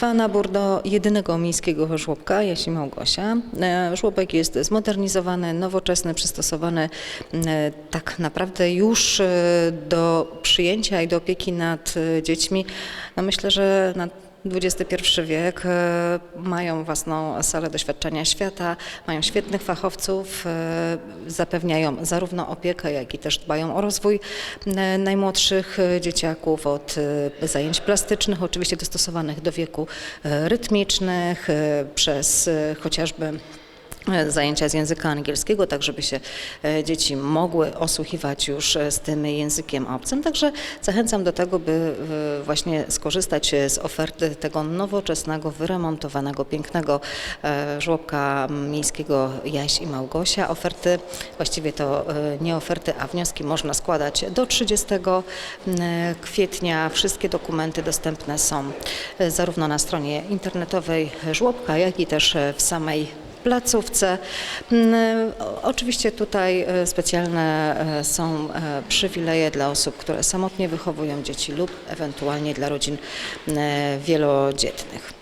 Trwa nabór do jedynego miejskiego żłobka, Jasi Małgosia. E, Żłobek jest zmodernizowany, nowoczesny, przystosowany e, tak naprawdę już e, do przyjęcia i do opieki nad dziećmi. No myślę, że na XXI wiek e, mają własną salę doświadczenia świata, mają świetnych fachowców, e, zapewniają zarówno opiekę, jak i też dbają o rozwój e, najmłodszych dzieciaków od zajęć plastycznych, oczywiście dostosowanych do wieku rytmicznych, przez chociażby zajęcia z języka angielskiego, tak żeby się e, dzieci mogły osłuchiwać już e, z tym językiem obcym. Także zachęcam do tego, by e, właśnie skorzystać e, z oferty tego nowoczesnego, wyremontowanego, pięknego e, żłobka miejskiego Jaś i Małgosia. Oferty, właściwie to e, nie oferty, a wnioski można składać do 30 e, kwietnia. Wszystkie dokumenty dostępne są e, zarówno na stronie internetowej żłobka, jak i też e, w samej placówce. Mm, Oczywiście tutaj e, specjalne e, są e, przywileje dla osób, które samotnie wychowują dzieci lub ewentualnie dla rodzin wielodzietnych.